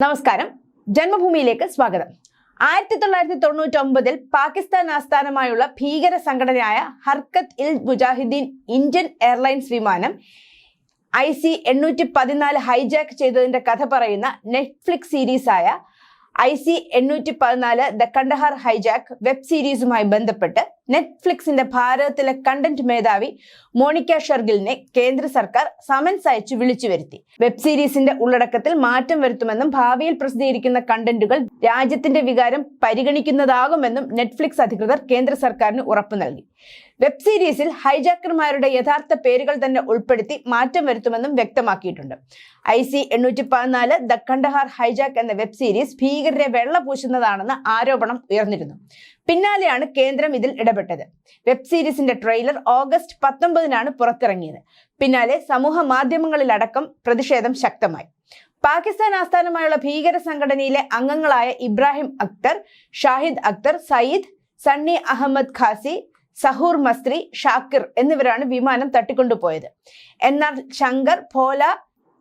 നമസ്കാരം. ജന്മഭൂമിയിലേക്ക് സ്വാഗതം. ആയിരത്തി തൊള്ളായിരത്തി തൊണ്ണൂറ്റി ഒമ്പതിൽ പാകിസ്ഥാൻ ആസ്ഥാനമായുള്ള ഭീകര സംഘടനയായ ഹർക്കത്ത് ഇൽ മുജാഹിദ്ദീൻ ഇന്ത്യൻ എയർലൈൻസ് വിമാനം ഐ സി എണ്ണൂറ്റി പതിനാല് ഹൈജാക്ക് ചെയ്തതിന്റെ കഥ പറയുന്ന നെറ്റ്ഫ്ലിക്സ് സീരീസായ ഐ സി എണ്ണൂറ്റി പതിനാല് ദ കണ്ടഹാർ ഹൈജാക്ക് വെബ് സീരീസുമായി ബന്ധപ്പെട്ട് നെറ്റ്ഫ്ലിക്സിന്റെ ഭാരതത്തിലെ കണ്ടന്റ് മേധാവി മോണിക്ക ഷെർഗിലിനെ കേന്ദ്ര സർക്കാർ സമൻസ് അയച്ചു വിളിച്ചു വരുത്തി. വെബ് സീരീസിന്റെ ഉള്ളടക്കത്തിൽ മാറ്റം വരുത്തുമെന്നും ഭാവിയിൽ പ്രസിദ്ധീകരിക്കുന്ന കണ്ടന്റുകൾ രാജ്യത്തിന്റെ വികാരം പരിഗണിക്കുന്നതാകുമെന്നും നെറ്റ്ഫ്ലിക്സ് അധികൃതർ കേന്ദ്ര സർക്കാരിന് ഉറപ്പു നൽകി. വെബ് സീരീസിൽ ഹൈജാക്കർമാരുടെ യഥാർത്ഥ പേരുകൾ തന്നെ ഉൾപ്പെടുത്തി മാറ്റം വരുത്തുമെന്നും വ്യക്തമാക്കിയിട്ടുണ്ട്. ഐ സി എണ്ണൂറ്റി പതിനാല് ദ കണ്ടഹാർ ഹൈജാക്ക് എന്ന വെബ് സീരീസ് ഭീകരരെ വെള്ള പൂശുന്നതാണെന്ന് ആരോപണം ഉയർന്നിരുന്നു. പിന്നാലെയാണ് കേന്ദ്രം ഇതിൽ ഇടപെട്ടത്. വെബ് സീരീസിന്റെ ട്രെയിലർ ഓഗസ്റ്റ് പത്തൊമ്പതിനാണ് പുറത്തിറങ്ങിയത്. പിന്നാലെ സമൂഹ മാധ്യമങ്ങളിലടക്കം പ്രതിഷേധം ശക്തമായി. പാകിസ്ഥാൻ ആസ്ഥാനമായുള്ള ഭീകര സംഘടനയിലെ അംഗങ്ങളായ ഇബ്രാഹിം അക്തർ ഷാഹിദ് അക്തർ സയ്യിദ് സണ്ണി അഹമ്മദ് ഖാസി സഹൂർ മസ്ത്രി ഷാക്കിർ എന്നിവരാണ് വിമാനം തട്ടിക്കൊണ്ടുപോയത്. എന്നാൽ Shankar Bhola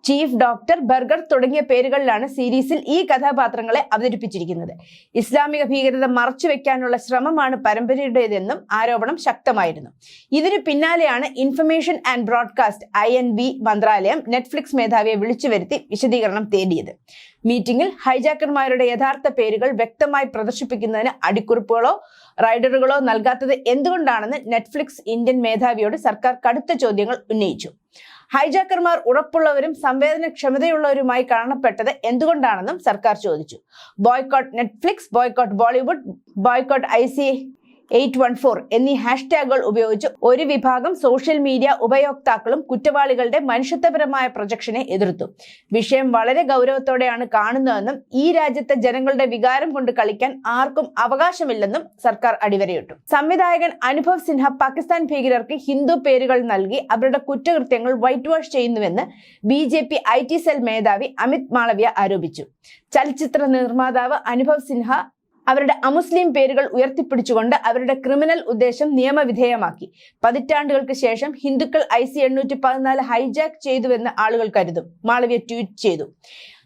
chief doctor burger തുടങ്ങിയ പേരുകളിലാണ് സീരീസിൽ ഈ കഥാപാത്രങ്ങളെ അവതരിപ്പിച്ചിരിക്കുന്നത്. ഇസ്ലാമിക ഭീകരത മറച്ചുവെക്കാനുള്ള ശ്രമമാണ് പരമ്പരയുടേതെന്നും ആരോപണം ശക്തമായിരുന്നു. ഇതിനു പിന്നാലെയാണ് information and broadcast I N B മന്ത്രാലയം നെറ്റ്ഫ്ലിക്സ് മേധാവിയെ വിളിച്ചു വരുത്തി വിശദീകരണം തേടിയത്. മീറ്റിംഗിൽ ഹൈജാക്കർമാരുടെ യഥാർത്ഥ പേരുകൾ വ്യക്തമായി പ്രദർശിപ്പിക്കുന്നതിന് അടിക്കുറിപ്പുകളോ റൈഡറുകളോ നൽകാത്തത് എന്തുകൊണ്ടാണെന്ന് നെറ്റ്ഫ്ലിക്സ് ഇന്ത്യൻ മേധാവിയോട് സർക്കാർ കടുത്ത ചോദ്യങ്ങൾ ഉന്നയിച്ചു. ഹൈജാക്കർമാർ ഉറപ്പുള്ളവരും സംവേദനക്ഷമതയുള്ളവരുമായി കാണപ്പെട്ടത് എന്തുകൊണ്ടാണെന്നും സർക്കാർ ചോദിച്ചു. Boycott Netflix boycott Bollywood boycott I eight one four എന്നീ ഹാഷ്ടാഗുകൾ ഉപയോഗിച്ച് ഒരു വിഭാഗം സോഷ്യൽ മീഡിയ ഉപയോക്താക്കളും കുറ്റവാളികളുടെ മനുഷ്യത്വപരമായ പ്രൊജക്ഷനെ എതിർത്തു. വിഷയം വളരെ ഗൗരവത്തോടെയാണ് കാണുന്നതെന്നും ഈ രാജ്യത്തെ ജനങ്ങളുടെ വികാരം കൊണ്ട് കളിക്കാൻ ആർക്കും അവകാശമില്ലെന്നും സർക്കാർ അടിവരയിട്ടു. സംവിധായകൻ അനുഭവ് സിൻഹ പാകിസ്ഥാൻ ഭീകരർക്ക് ഹിന്ദു പേരുകൾ നൽകി അവരുടെ കുറ്റകൃത്യങ്ങൾ വൈറ്റ് വാഷ് ചെയ്യുന്നുവെന്ന് B J P I T cell മേധാവി അമിത് മാളവ്യ ആരോപിച്ചു. ചലച്ചിത്ര നിർമ്മാതാവ് അനുഭവ് സിൻഹ അവരുടെ അമുസ്ലിം പേരുകൾ ഉയർത്തിപ്പിടിച്ചുകൊണ്ട് അവരുടെ ക്രിമിനൽ ഉദ്ദേശം നിയമവിധേയമാക്കി. പതിറ്റാണ്ടുകൾക്ക് ശേഷം ഹിന്ദുക്കൾ ഐ സി എണ്ണൂറ്റി പതിനാല് ഹൈജാക്ക് ചെയ്തുവെന്ന് ആളുകൾ കരുതും. മാളവ്യ ട്വീറ്റ് ചെയ്തു.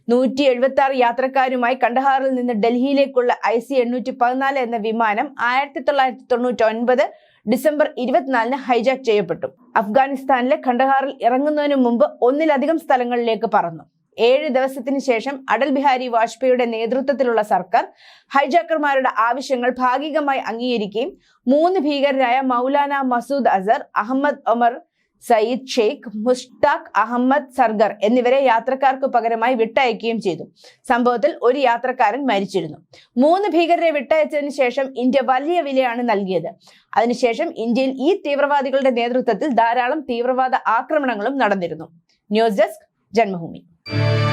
നൂറ്റി എഴുപത്തി ആറ് യാത്രക്കാരുമായി കണ്ടഹാറിൽ നിന്ന് ഡൽഹിയിലേക്കുള്ള ഐ സി എണ്ണൂറ്റി പതിനാല് എന്ന വിമാനം ആയിരത്തി തൊള്ളായിരത്തി തൊണ്ണൂറ്റി ഒൻപത് ഡിസംബർ ഇരുപത്തിനാലിന് ഹൈജാക്ക് ചെയ്യപ്പെട്ടു. അഫ്ഗാനിസ്ഥാനിലെ ഖണ്ഡഹാറിൽ ഇറങ്ങുന്നതിനു മുമ്പ് ഒന്നിലധികം സ്ഥലങ്ങളിലേക്ക് പറന്നു. ഏഴ് ദിവസത്തിന് ശേഷം അടൽ ബിഹാരി വാജ്പേയിയുടെ നേതൃത്വത്തിലുള്ള സർക്കാർ ഹൈജാക്കർമാരുടെ ആവശ്യങ്ങൾ ഭാഗികമായി അംഗീകരിക്കുകയും മൂന്ന് ഭീകരരായ മൗലാന മസൂദ് അസർ അഹമ്മദ് ഒമർ സയ്യിദ് ഷെയ്ഖ് മുഷ്താഖ് അഹമ്മദ് സർഗർ എന്നിവരെ യാത്രക്കാർക്ക് പകരമായി വിട്ടയക്കുകയും ചെയ്തു. സംഭവത്തിൽ ഒരു യാത്രക്കാരൻ മരിച്ചിരുന്നു. മൂന്ന് ഭീകരരെ വിട്ടയച്ചതിന് ശേഷം ഇന്ത്യ വലിയ വിലയാണ് നൽകിയത്. അതിനുശേഷം ഇന്ത്യയിൽ ഈ തീവ്രവാദികളുടെ നേതൃത്വത്തിൽ ധാരാളം തീവ്രവാദ ആക്രമണങ്ങളും നടന്നിരുന്നു. News desk Janmabhumi. Thank you.